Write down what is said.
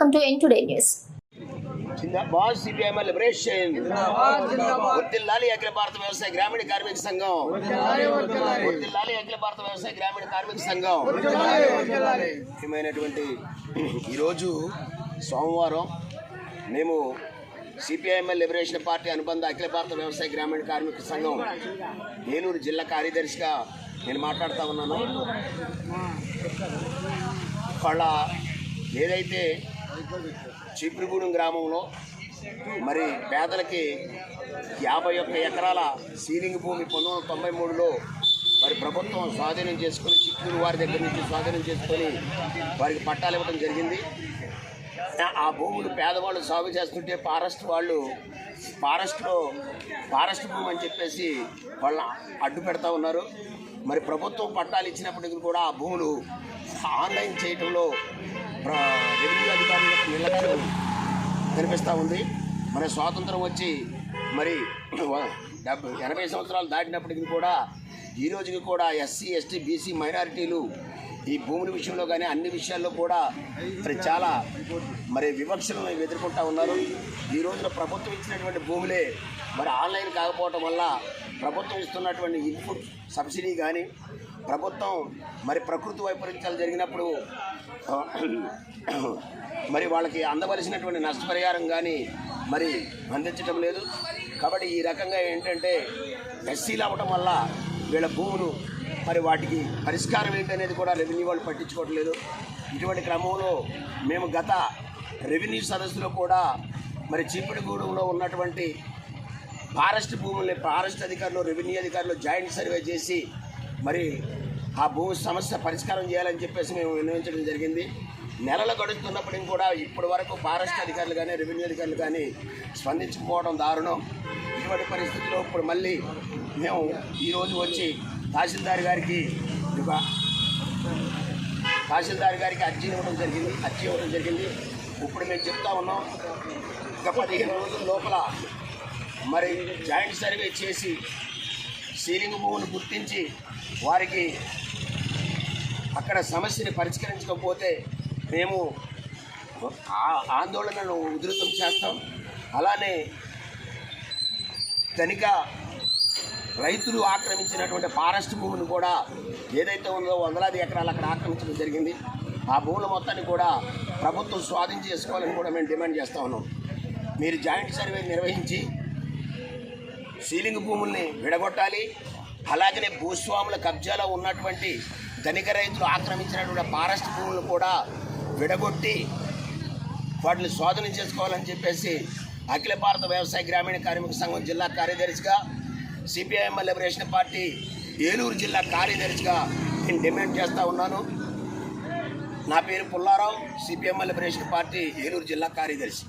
in today news. జిందాబాద్ CPIM liberation వర్దిల్లాలి అఖిల భారత వ్యవసాయ గ్రామీణ కార్మిక సంఘం. వర్దిల్లాలి అఖిల భారత వ్యవసాయ గ్రామీణ కార్మిక సంఘం. ముఖ్యమైనటువంటి ఈరోజు సోమవారం మేము సిపిఐఎంఎల్ లిబరేషన్ పార్టీ అనుబంధ అఖిల భారత వ్యవసాయ గ్రామీణ కార్మిక సంఘం ఏలూరు జిల్లా కార్యదర్శిగా నేను మాట్లాడుతూ ఉన్నాను. వాళ్ళ ఏదైతే చీపురుగూడెం గ్రామంలో మరి పేదలకి యాభై ఒక్క ఎకరాల సీలింగ్ భూమి పంతొమ్మిది వందల తొంభై మూడులో మరి ప్రభుత్వం స్వాధీనం చేసుకుని చిత్తూరు వారి దగ్గర నుంచి స్వాధీనం చేసుకొని వారికి పట్టాలు ఇవ్వడం జరిగింది. ఆ భూములు పేదవాళ్ళు సాగు చేస్తుంటే ఫారెస్ట్ వాళ్ళు ఫారెస్ట్లో ఫారెస్ట్ భూమి అని చెప్పేసి వాళ్ళ అడ్డు పెడతా ఉన్నారు. మరి ప్రభుత్వం పట్టాలు ఇచ్చినప్పటికీ కూడా ఆ భూములు ఆన్లైన్ చేయటంలో రెవెన్యూ అధికారుల నిర్లక్ష్యం కనిపిస్తూ ఉంది. మరి స్వాతంత్రం వచ్చి మరి డెబ్బై ఎనభై సంవత్సరాలు దాటినప్పటికీ కూడా ఈ రోజుకి కూడా ఎస్సీ ఎస్టీ బీసీ మైనారిటీలు ఈ భూముల విషయంలో కానీ అన్ని విషయాల్లో కూడా మరి చాలా మరి వివక్షలను ఎదుర్కొంటూ ఉన్నారు. ఈ రోజున ప్రభుత్వం ఇచ్చినటువంటి భూములే మరి ఆన్లైన్ కాకపోవటం వల్ల ప్రభుత్వం ఇస్తున్నటువంటి ఇన్పుట్ సబ్సిడీ కానీ ప్రభుత్వం మరి ప్రకృతి వైపరీత్యాలు జరిగినప్పుడు మరి వాళ్ళకి అందవలసినటువంటి నష్టపరిహారం కానీ మరి అందించడం లేదు. కాబట్టి ఈ రకంగా ఏంటంటే ఎస్సీలు అవ్వటం వల్ల వీళ్ళ భూములు మరి వాటికి పరిష్కారం ఏంటనేది కూడా రెవెన్యూ వాళ్ళు పట్టించుకోవట్లేదు లేదు. ఇటువంటి క్రమంలో మేము గత రెవెన్యూ సదస్సులో కూడా మరి చీపిడిగూడెంలో ఉన్నటువంటి ఫారెస్ట్ భూముల్ని ఫారెస్ట్ అధికారులు రెవెన్యూ అధికారులు జాయింట్ సర్వే చేసి మరి ఆ భూమి సమస్య పరిష్కారం చేయాలని చెప్పేసి మేము విన్నవించడం జరిగింది. నెలలు గడుస్తున్నప్పటికీ కూడా ఇప్పటి వరకు ఫారెస్ట్ అధికారులు కానీ రెవెన్యూ అధికారులు కానీ స్పందించకపోవడం దారుణం. ఇటువంటి పరిస్థితుల్లో ఇప్పుడు మళ్ళీ మేము ఈరోజు వచ్చి తహసీల్దార్ గారికి తహసీల్దార్ గారికి అర్జీ ఇవ్వడం జరిగింది అర్జీ ఇవ్వడం జరిగింది. ఇప్పుడు మేము చెప్తా ఉన్నాం ఒక పదిహేను రోజుల లోపల మరి జాయింట్ సర్వే చేసి సీలింగ్ భూములు గుర్తించి వారికి అక్కడ సమస్యని పరిష్కరించకపోతే మేము ఆ- ఆందోళనను ఉధృతం చేస్తాం. అలానే తనిఖా రైతులు ఆక్రమించినటువంటి ఫారెస్ట్ భూమిని కూడా ఏదైతే ఉందో వందలాది ఎకరాలు అక్కడ ఆక్రమించడం జరిగింది. ఆ భూముల మొత్తాన్ని కూడా ప్రభుత్వం స్వాధీనం చేసుకోవాలని కూడా మేము డిమాండ్ చేస్తా ఉన్నాం. మీరు జాయింట్ సర్వే నిర్వహించి సీలింగ్ భూముల్ని విడగొట్టాలి. అలాగనే భూస్వాముల కబ్జాలో ఉన్నటువంటి ధనిక రైతులు ఆక్రమించినటువంటి ఫారెస్ట్ భూములు కూడా విడగొట్టి వాటిని స్వాధీనం చేసుకోవాలని చెప్పేసి అఖిల భారత వ్యవసాయ గ్రామీణ కార్మిక సంఘం జిల్లా కార్యదర్శిగా సిపిఐఎం లిబరేషన్ పార్టీ ఏలూరు జిల్లా కార్యదర్శిగా నేను డిమాండ్ చేస్తూ ఉన్నాను. నా పేరు Pullarao CPM liberation party Eluru జిల్లా కార్యదర్శి.